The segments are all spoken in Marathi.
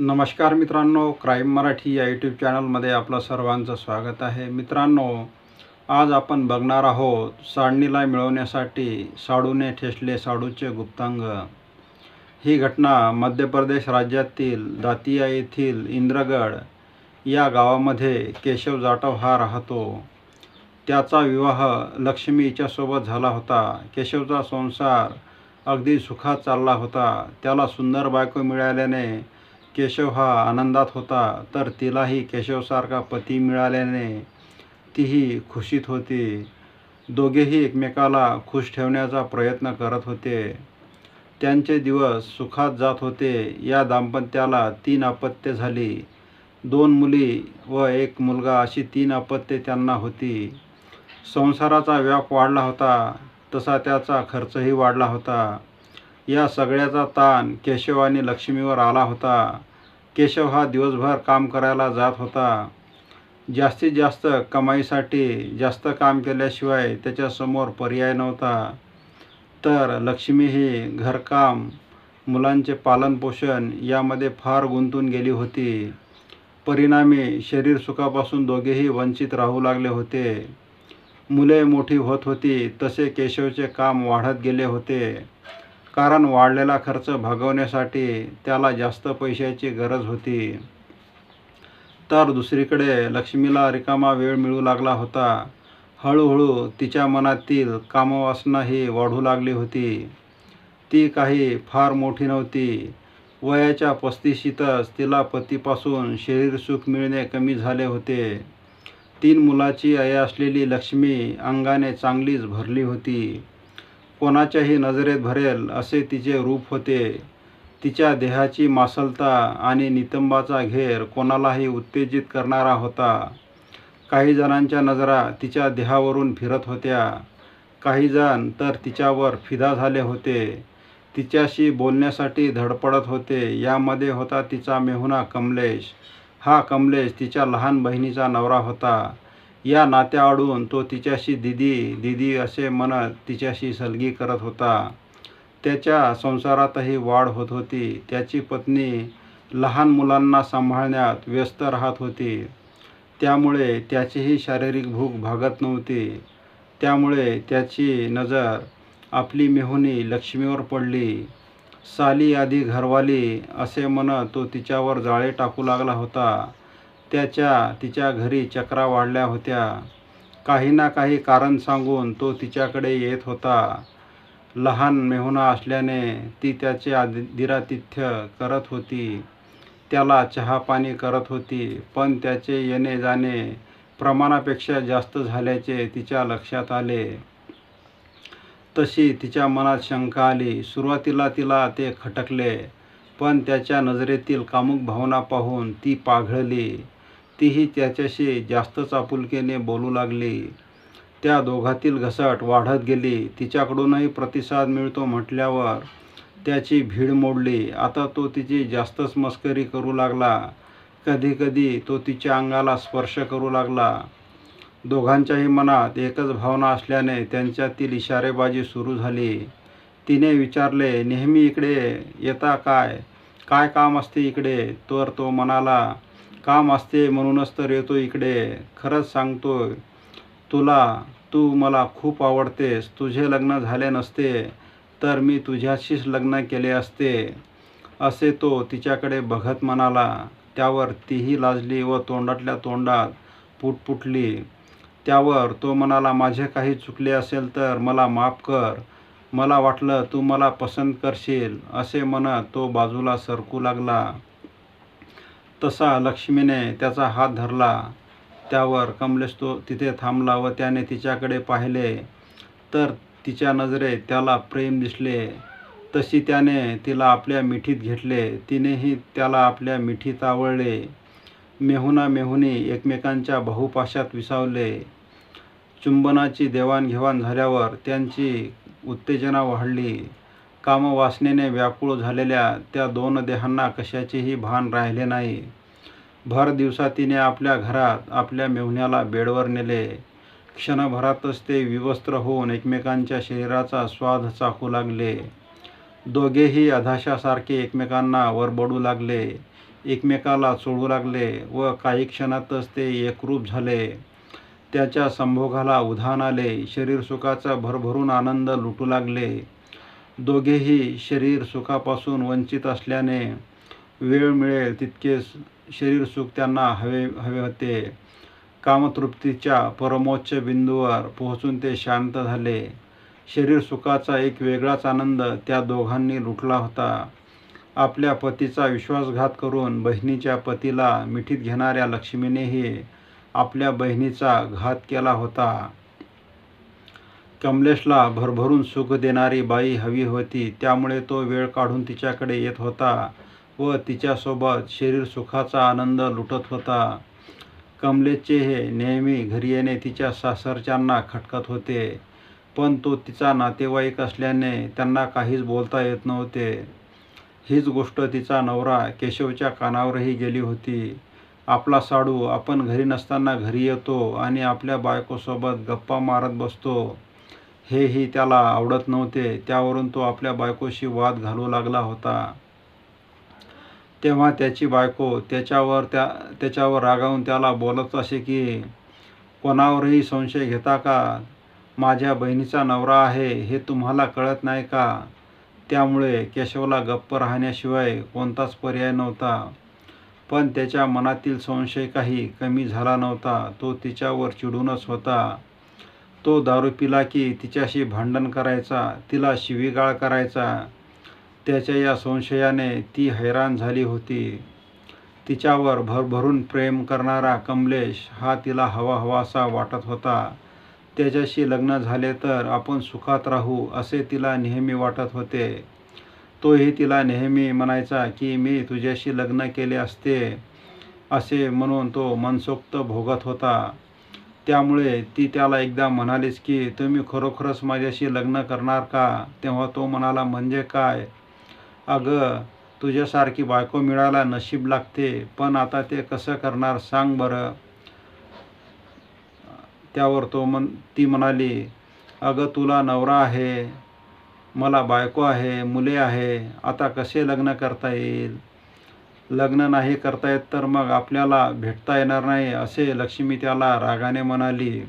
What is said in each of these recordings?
नमस्कार मित्रांनो क्राईम मराठी या यूट्यूब चॅनलमध्ये आपलं सर्वांचं स्वागत आहे. मित्रांनो आज आपण बघणार आहोत साडणीला मिळवण्यासाठी साडूने ठेसले साडूचे गुप्तांग. ही घटना मध्य प्रदेश राज्यातील दातिया येथील इंद्रगड या गावामध्ये केशव जाटव हा राहतो. त्याचा विवाह लक्ष्मी हिच्यासोबत झाला होता. केशवचा संसार अगदी सुखात चालला होता. त्याला सुंदर बायको मिळाल्याने केशव हा आनंदात होता तर तिलाही केशवसारखा पती मिळाल्याने तीही खुशीत होती. दोघेही एकमेकाला खुश ठेवण्याचा प्रयत्न करत होते. त्यांचे दिवस सुखात जात होते. या दाम्पत्याला तीन अपत्ये झाली. दोन मुली व एक मुलगा अशी तीन अपत्ये त्यांना होती. संसाराचा व्याप वाढला होता. तसा त्याचा खर्चही वाढला होता. या सगळ्याचा ताण केशव आणि लक्ष्मीवर आला होता. केशव हा दिवसभर काम करायला जात होता. जास्तीत जास्त कमाईसाठी जास्त काम केल्याशिवाय त्याच्यासमोर पर्याय नव्हता. तर लक्ष्मी ही घरकाम मुलांचे पालनपोषण यामध्ये फार गुंतून गेली होती. परिणामी शरीर सुखापासून दोघेही वंचित राहू लागले होते. मुले मोठी होत होती तसे केशवचे काम वाढत गेले होते. कारण वाढलेला खर्च भागवण्यासाठी त्याला जास्त पैशाची गरज होती. तर दुसरीकडे लक्ष्मीला रिकामा वेळ मिळू लागला होता. हळूहळू तिच्या मनातील कामवासना ही वाढू लागली होती. ती काही फार मोठी नव्हती. वयाच्या पस्तीशीतच तिला पतीपासून शरीरसुख मिळणे कमी झाले होते. तीन मुलाची आई असलेली लक्ष्मी अंगाने चांगलीच भरली होती. कोणाच्याही नजरेत भरेल असे तिचे रूप होते. तिच्या देहाची मासलता आणि नितंबाचा घेर कोणालाही उत्तेजित करणारा होता. काही जणांच्या नजरा तिच्या देहावरून फिरत होत्या. काही जण तर तिच्यावर फिदा झाले होते. तिच्याशी बोलण्यासाठी धडपडत होते. यामध्ये होता तिचा मेहुणा कमलेश. हा कमलेश तिच्या लहान बहिणीचा नवरा होता. या नात्याआडून तो तिच्याशी दिदी दिदी असे म्हणत तिच्याशी सलगी करत होता. त्याच्या संसारातही वाढ होत होती. त्याची पत्नी लहान मुलांना सांभाळण्यात व्यस्त राहत होती. त्यामुळे त्याचीही शारीरिक भूक भागत नव्हती. त्यामुळे त्याची नजर आपली मेहुनी लक्ष्मीवर पडली. साली आधी घरवाली असे म्हणत तो तिच्यावर जाळे टाकू लागला होता. त्याच्या तिच्या घरी चक्रा वाढल्या होत्या. काही ना काही कारण सांगून तो तिच्याकडे येत होता. लहान मेहुणा असल्याने ती त्याचे आदिरातिथ्य करत होती. त्याला चहापाणी करत होती पण त्याचे येणे जाणे प्रमाणापेक्षा जास्त झाल्याचे तिच्या लक्षात आले. तशी तिच्या मनात शंका आली. सुरुवातीला तिला ते खटकले पण त्याच्या नजरेतील कामुक भावना पाहून ती पाघळली. तीही त्याच्याशी जास्तच आपुलकीने बोलू लागली. त्या दोघातील घसट वाढत गेली. तिच्याकडूनही प्रतिसाद मिळतो म्हटल्यावर त्याची भीड मोडली. आता तो तिची जास्तच मस्करी करू लागला. कधीकधी तो तिच्या अंगाला स्पर्श करू लागला. दोघांच्याही मनात एकच भावना असल्याने त्यांच्यातील इशारेबाजी सुरू झाली. तिने विचारले नेहमी इकडे येता काय? काय काम असते इकडे? तर तो म्हणाला काम असते म्हणूनच तर येतो इकडे. खरंच सांगतोय तुला तू मला खूप आवडतेस. तुझे लग्न झाले नसते तर मी तुझ्याशीच लग्न केले असते असे तो तिच्याकडे बघत म्हणाला. त्यावर तीही लाजली व तोंडातल्या तोंडात पुटपुटली त्यावर तो म्हणाला माझे काही चुकले असेल तर मला माफ कर. मला वाटलं तू मला पसंत करशील असे म्हणत तो बाजूला सरकू लागला. तसा लक्ष्मीने त्याचा हात धरला. त्यावर कमलेश तो तिथे थांबला व त्याने तिच्याकडे पाहिले. तर तिच्या नजरेत त्याला प्रेम दिसले. तशी त्याने तिला आपल्या मिठीत घेतले. तिनेही त्याला आपल्या मिठीत आवळले. मेहुना मेहुनी एकमेकांच्या बहुपाशात विसावले. चुंबनाची देवाणघेवाण झाल्यावर त्यांची उत्तेजना वाढली. कामवासनेने व्याकुळ झालेल्या त्या दोन देहांना कशाचेही भान राहिले नाही. भर दिवसा तिने आपल्या घरात आपल्या मेहुण्याला बेडवर नेले. क्षणभरातच ते विवस्त्र होऊन एकमेकांच्या शरीराचा स्वाद चाखू लागले. दोघेही अधाशासारखे एकमेकांना वरबडू लागले. एकमेकाला चोळू लागले व काही क्षणातच ते एकरूप झाले. त्याच्या संभोगाला उधाण आले. शरीर सुखाचा भरभरून आनंद लुटू लागले. दोघेही शरीर सुखापासून वंचित असल्याने वेळ मिळेल तितके शरीर सुख त्यांना हवे हवे होते. कामतृप्तीच्या परमोच्च बिंदूवर पोहोचून ते शांत झाले. शरीर सुखाचा एक वेगळाच आनंद त्या दोघांनी लुटला होता. आपल्या पतीचा विश्वासघात करून बहिणीच्या पतीला मिठीत घेणाऱ्या लक्ष्मीनेही आपल्या बहिणीचा घात केला होता. कमलेशला भरभरून सुख देणारी बाई हवी होती. त्यामुळे तो वेळ काढून तिच्याकडे येत होता व तिच्यासोबत शरीर सुखाचा आनंद लुटत होता. कमलेशचे हे नेहमी घरी येणे तिच्या सासरच्यांना खटकत होते. पण तो तिचा नातेवाईक असल्याने त्यांना काहीच बोलता येत नव्हते. हीच गोष्ट तिचा नवरा केशवच्या कानावरही गेली होती. आपला साडू आपण घरी नसताना घरी येतो आणि आपल्या बायकोसोबत गप्पा मारत बसतो. हेही त्याला आवडत नव्हते. त्यावरून तो आपल्या बायकोशी वाद घालू लागला होता. तेव्हा त्याची बायको त्याच्यावर त्या त्याच्यावर रागावून त्याला बोलत असे की कोणावरही संशय घेता का? माझ्या बहिणीचा नवरा आहे हे तुम्हाला कळत नाही का? त्यामुळे केशवला गप्प राहण्याशिवाय कोणताच पर्याय नव्हता. पण त्याच्या मनातील संशय काही कमी झाला नव्हता. तो तिच्यावर चिडूनच होता. तो दारू पिला की तिच्याशी भांडण करायचा तिला शिवीगाळ करायचा. त्याच्या या संशयाने ती हैराण झाली होती. तिच्यावर भरभरून प्रेम करणारा कमलेश हा तिला हवा हवासा वाटत होता. त्याच्याशी लग्न झाले तर आपण सुखात राहू असे तिला नेहमी वाटत होते. तोही तिला नेहमी म्हणायचा की मी तुझ्याशी लग्न केले असते असे म्हणून तो मनसोक्त भोगत होता. त्यामुळे ती त्याला एकदा म्हणालीस की तुम्ही खरोखरच माझ्याशी लग्न करणार का? तेव्हा तो म्हणाला म्हणजे काय? अगं तुझ्यासारखी बायको मिळायला नशीब लागते पण आता ते कसं करणार सांग बरं. त्यावर तो मन ती म्हणाली अगं तुला नवरा आहे मला बायको आहे मुले आहे आता कसे लग्न करता येईल? लग्न नाही करता येत तर मग आपल्याला भेटता येणार नाही असे लक्ष्मी त्याला रागाने म्हणाली.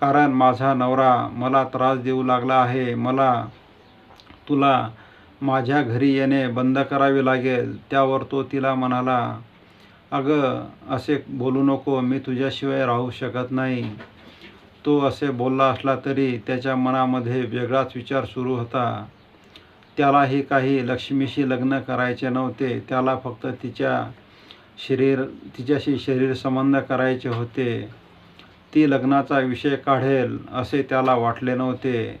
कारण माझा नवरा मला त्रास देऊ लागला आहे मला तुला माझ्या घरी येणे बंद करावे लागेल त्यावर तो तिला म्हणाला. अगं असे बोलू नको मी तुझ्याशिवाय राहू शकत नाही. तो असे बोलला असला तरी त्याच्या मनामध्ये वेगळाच विचार सुरू होता. त्यालाही काही लक्ष्मीशी लग्न करायचे नव्हते. त्याला फक्त तिच्या शरीर तिच्याशी शरीर संबंध करायचे होते. ती लग्नाचा विषय काढेल असे त्याला वाटले नव्हते.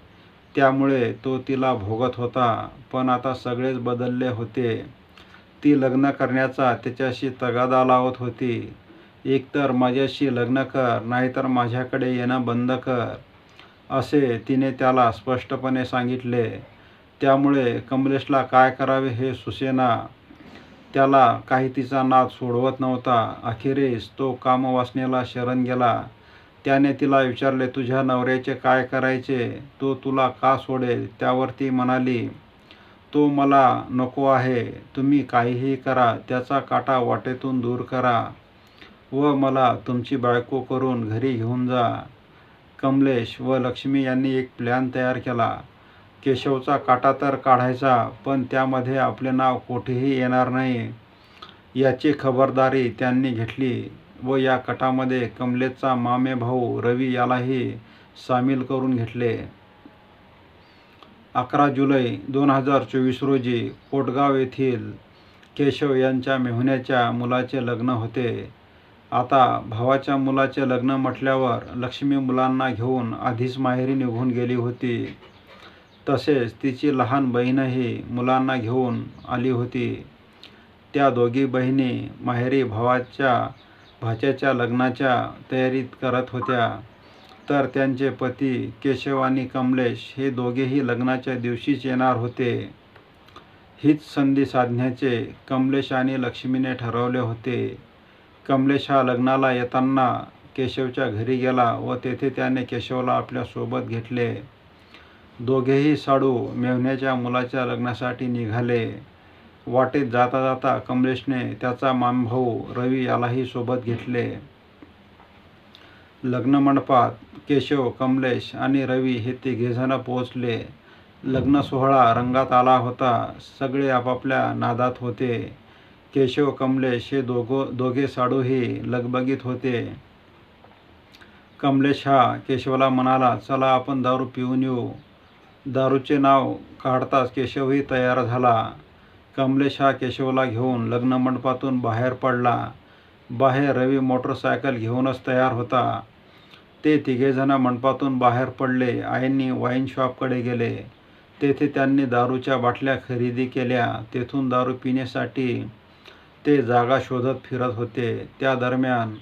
त्यामुळे तो तिला भोगत होता पण आता सगळेच बदलले होते. ती लग्न करण्याचा त्याच्याशी तगादा लावत होती. एकतर माझ्याशी लग्न कर नाहीतर माझ्याकडे येणं बंद कर असे तिने त्याला स्पष्टपणे सांगितले. त्यामुळे कमलेशला काय करावे हे सुसेना त्याला काही तिचा नाद सोडवत नव्हता. अखेरीस तो कामवासनेला शरण गेला. त्याने तिला विचारले तुझ्या नवऱ्याचे काय करायचे? तो तुला का सोडेल? त्यावर ती म्हणाली तो मला नको आहे. तुम्ही काहीही करा त्याचा काटा वाटेतून दूर करा व मला तुमची बायको करून घरी घेऊन जा. कमलेश व लक्ष्मी यांनी एक प्लॅन तयार केला. केशवचा काटा तर काढायचा पण त्यामध्ये आपले नाव कोठेही येणार नाही. याची खबरदारी त्यांनी घेतली व या कटामध्ये कमलेचा मामे भाऊ रवी यालाही सामील करून घेतले. अकरा जुलै दोन हजार चोवीस रोजी कोटगाव येथील केशव यांच्या मेहुण्याच्या मुलाचे लग्न होते. आता भावाच्या मुलाचे लग्न म्हटल्यावर लक्ष्मी मुलांना घेऊन आधीच माहेरी निघून गेली होती. तसेच तिची लहान बहीणही मुलांना घेऊन आली होती. त्या दोघी बहिणी माहेरी भावाच्या भाच्याच्या लग्नाच्या तयारीत करत होत्या. तर त्यांचे पती केशव आणि कमलेश हे दोघेही लग्नाच्या दिवशीच येणार होते. हीच संधी साधण्याचे कमलेश आणि लक्ष्मीने ठरवले होते. कमलेश हा लग्नाला येताना केशवच्या घरी गेला व तेथे त्याने केशवला आपल्यासोबत घेतले. दोघेही साडू मेवण्याच्या मुलाच्या लग्नासाठी निघाले. वाटेत जाता जाता कमलेशने त्याचा मामभाऊ रवी यालाही सोबत घेतले. लग्न मंडपात केशव कमलेश आणि रवी हे तिघेजणं पोहोचले. लग्न सोहळा रंगात आला होता. सगळे आपापल्या नादात होते. केशव कमलेश हे दोघो दोघे साडूही लगबगीत होते. कमलेश हा केशवला म्हणाला चला आपण दारू पिऊन येऊ. दारूचे नाव काढताच केशवही तयार झाला. कमलेश हा केशवला घेऊन लग्न मंडपातून बाहेर पडला. बाहेर रवी मोटरसायकल घेऊनच तयार होता. ते तिघेजण मंडपातून बाहेर पडले. आईंनी वाईन शॉपकडे गेले. तेथे त्यांनी दारूच्या बाटल्या खरेदी केल्या. तेथून दारू पिण्यासाठी ते जागा शोधत फिरत होते. त्या दरम्यान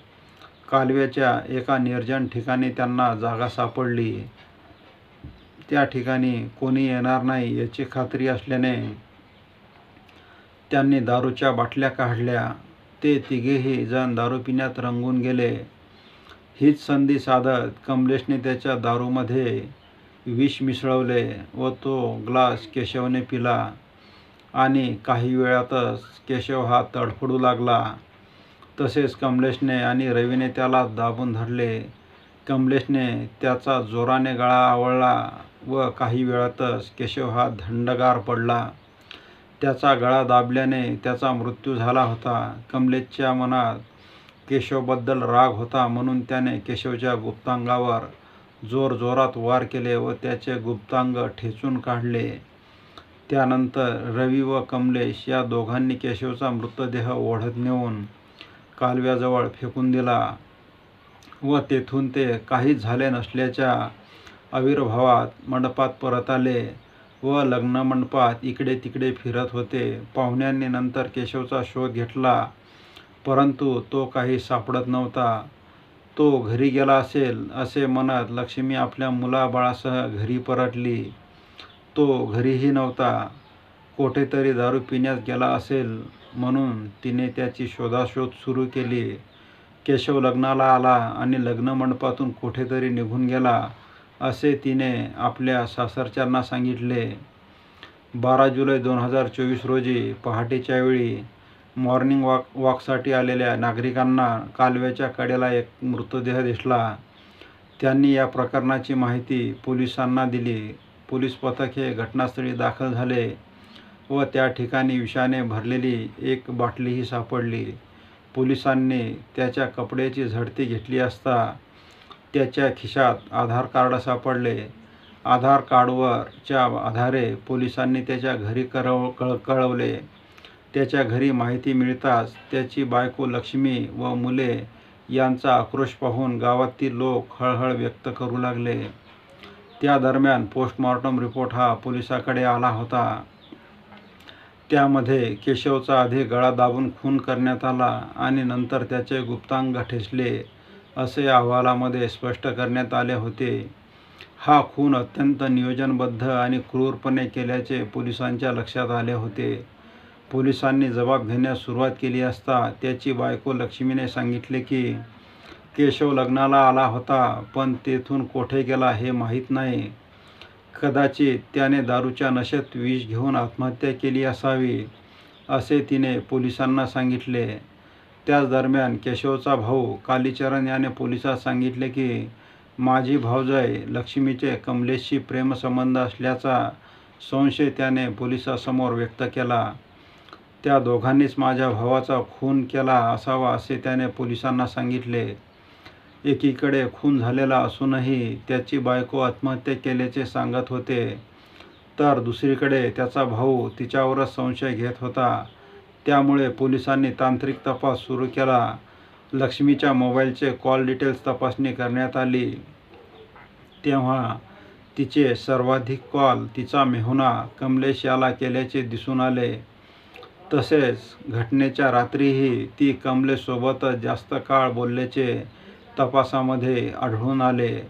कालव्याच्या एका निर्जन ठिकाणी त्यांना जागा सापडली. त्या ठिकाणी कोणी येणार नाही याची खात्री असल्याने त्यांनी दारूच्या बाटल्या काढल्या. ते तिघेही जण दारू पिण्यात रंगून गेले. हीच संधी साधत कमलेशने त्याच्या दारूमध्ये विष मिसळवले व तो ग्लास केशवने पिला आणि काही वेळातच केशव हा तडफडू लागला. तसेच कमलेशने आणि रवीने त्याला दाबून धरले. कमलेशने त्याचा जोराने गळा आवळला. व काही वेळातच केशव हा थंडगार पडला. त्याचा गळा दाबल्याने त्याचा मृत्यू झाला होता. कमलेशच्या मनात केशवबद्दल राग होता म्हणून त्याने केशवच्या गुप्तांगावर जोरजोरात वार केले व त्याचे गुप्तांग ठेचून काढले. त्यानंतर रवी व कमलेश या दोघांनी केशवचा मृतदेह ओढत नेऊन कालव्याजवळ फेकून दिला व तेथून ते काहीच झाले नसल्याच्या आविर्भावात मंडपात परत आले व लग्न मंडपात इकडे तिकडे फिरत होते. पाहुण्यांनी नंतर केशवचा शोध घेतला. परंतु तो काही सापडत नव्हता. तो घरी गेला असेल असे म्हणत लक्ष्मी आपल्या मुलाबाळासह घरी परतली. तो घरीही नव्हता. कोठेतरी दारू पिण्यास गेला असेल म्हणून तिने त्याची शोधाशोध सुरू केली. केशव लग्नाला आला आणि लग्न मंडपातून कुठेतरी निघून गेला. असे तिने आपल्या सासरच्यांना सांगितले. बारा जुलै दोन हजार चोवीस रोजी पहाटेच्या वेळी मॉर्निंग वॉक वॉकसाठी आलेल्या नागरिकांना कालव्याच्या कडेला एक मृतदेह दिसला. त्यांनी या प्रकरणाची माहिती पोलिसांना दिली. पोलीस पथक हे घटनास्थळी दाखल झाले व त्या ठिकाणी विषाने भरलेली एक बाटलीही सापडली. पोलिसांनी त्याच्या कपड्याची झडती घेतली असता त्याच्या खिशात आधार कार्ड सापडले आधार कार्डवरच्या आधारे पोलिसांनी त्याच्या घरी करव कळ कळवले. त्याच्या घरी माहिती मिळताच त्याची बायको लक्ष्मी व मुले यांचा आक्रोश पाहून गावातील लोक हळहळ व्यक्त करू लागले. त्या दरम्यान पोस्टमॉर्टम रिपोर्ट हा पोलिसाकडे आला होता. त्यामध्ये केशवचा आधी गळा दाबून खून करण्यात आला आणि नंतर त्याचे गुप्तांग ठेचले. असे अहवालामध्ये स्पष्ट करण्यात आले होते. हा खून अत्यंत नियोजनबद्ध आणि क्रूरपणे केल्याचे पोलिसांच्या लक्षात आले होते. पोलिसांनी जबाब घेण्यास सुरुवात केली असता त्याची बायको लक्ष्मीने सांगितले की केशव लग्नाला आला होता पण तेथून कोठे गेला हे माहीत नाही. कदाचित त्याने दारूच्या नशेत विष घेऊन आत्महत्या केली असावी असे तिने पोलिसांना सांगितले. त्याच दरम्यान केशवचा भाऊ कालीचरण याने पोलिसात सांगितले की माझी भाऊजय लक्ष्मीचे कमलेशशी प्रेमसंबंध असल्याचा संशय त्याने पोलिसासमोर व्यक्त केला. त्या दोघांनीच माझ्या भावाचा खून केला असावा असे त्याने पोलिसांना सांगितले. एकीकडे खून झालेला असूनही त्याची बायको आत्महत्या केल्याचे सांगत होते. तर दुसरीकडे त्याचा भाऊ तिच्यावरच संशय घेत होता. त्यामुळे पोलिसांनी तांत्रिक तपास सुरू केला. लक्ष्मीच्या मोबाईलचे कॉल डिटेल्स तपासणी करण्यात आली. तेव्हा तिचे सर्वाधिक कॉल तिचा मेहुना कमलेश याला केल्याचे दिसून आले. तसेच घटनेच्या रात्रीही ती कमलेशसोबतच जास्त काळ बोलल्याचे तपासामध्ये आढळून आले.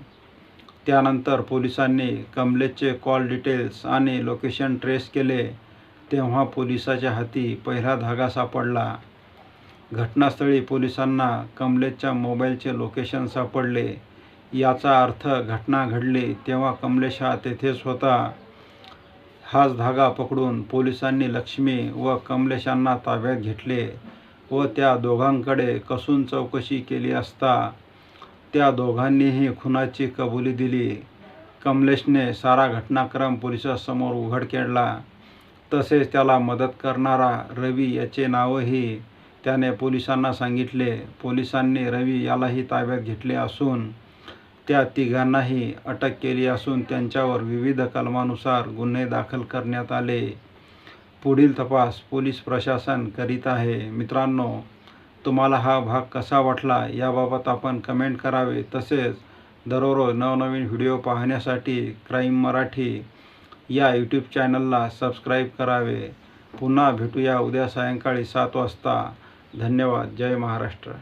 त्यानंतर पोलिसांनी कमलेशचे कॉल डिटेल्स आणि लोकेशन ट्रेस केले. तेव्हा पोलिसाच्या हाती पहिला धागा सापडला. घटनास्थळी पोलिसांना कमलेशच्या मोबाईलचे लोकेशन सापडले. याचा अर्थ घटना घडली तेव्हा कमलेश हा तेथेच होता. हाच धागा पकडून पोलिसांनी लक्ष्मी व कमलेशांना ताब्यात घेतले व त्या दोघांकडे कसून चौकशी केली असता त्या दोघांनीही खुनाची कबुली दिली. कमलेशने सारा घटनाक्रम पोलिसांसमोर उघड केला. तसेच त्याला मदत करणारा रवी याचे नावही त्याने पोलिसांना सांगितले. पोलिसांनी रवी यालाही ताब्यात घेतले असून त्या तिघांनाही अटक केली असून त्यांच्यावर विविध कलमानुसार गुन्हे दाखल करण्यात आले. पुढील तपास पोलीस प्रशासन करीत आहे. मित्रांनो तुम्हाला हा भाग कसा वाटला याबाबत आपण कमेंट करावे. तसेच दररोज नवनवीन व्हिडिओ पाहण्यासाठी क्राईम मराठी या यूट्यूब चॅनलला सबस्क्राईब करावे. पुन्हा भेटूया उद्या सायंकाळी सात वाजता. धन्यवाद. जय महाराष्ट्र.